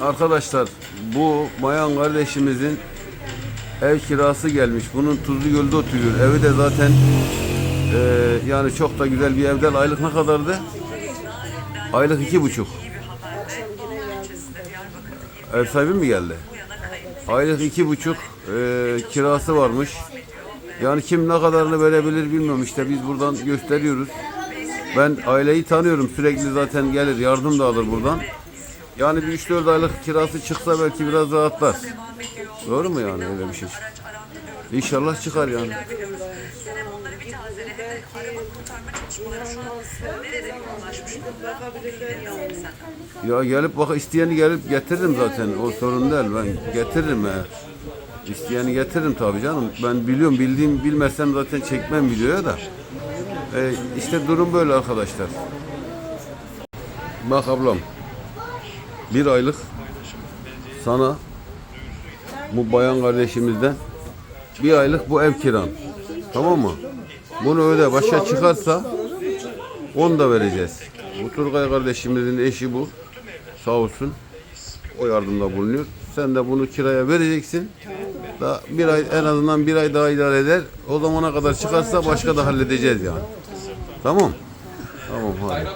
Arkadaşlar bu bayan kardeşimizin ev kirası gelmiş. Bunun Tuzlu Göl'de oturuyor. Evi de zaten e, yani çok da güzel bir evden aylık ne kadardı? Aylık iki buçuk. Ev sahibi mi geldi? Aylık iki buçuk e, kirası varmış. Yani kim ne kadarını verebilir bilmiyorum. İşte biz buradan gösteriyoruz. Ben aileyi tanıyorum. Sürekli zaten gelir yardım da alır buradan. Yani bir 3-4 aylık kirası çıksa belki biraz rahatlar. Doğru mu yani öyle bir şey? İnşallah çıkar yani. Ya gelip bak isteyeni gelip getiririm zaten. O sorun değil. Ben getiririm ya. İsteyeni getiririm tabii canım. Ben biliyorum bildiğim bilmezsem zaten çekmem videoya da. E, işte durum böyle arkadaşlar. Bak ablam. Bir aylık sana bu bayan kardeşimizden bir aylık bu ev kiran. Tamam mı? Bunu öde başa çıkarsa onu da vereceğiz. Bu Turgay kardeşimizin eşi bu. Sağ olsun. O yardımda bulunuyor. Sen de bunu kiraya vereceksin. Da bir ay en azından bir ay daha idare eder. O zamana kadar çıkarsa başka da halledeceğiz yani. Tamam. Tamam hadi.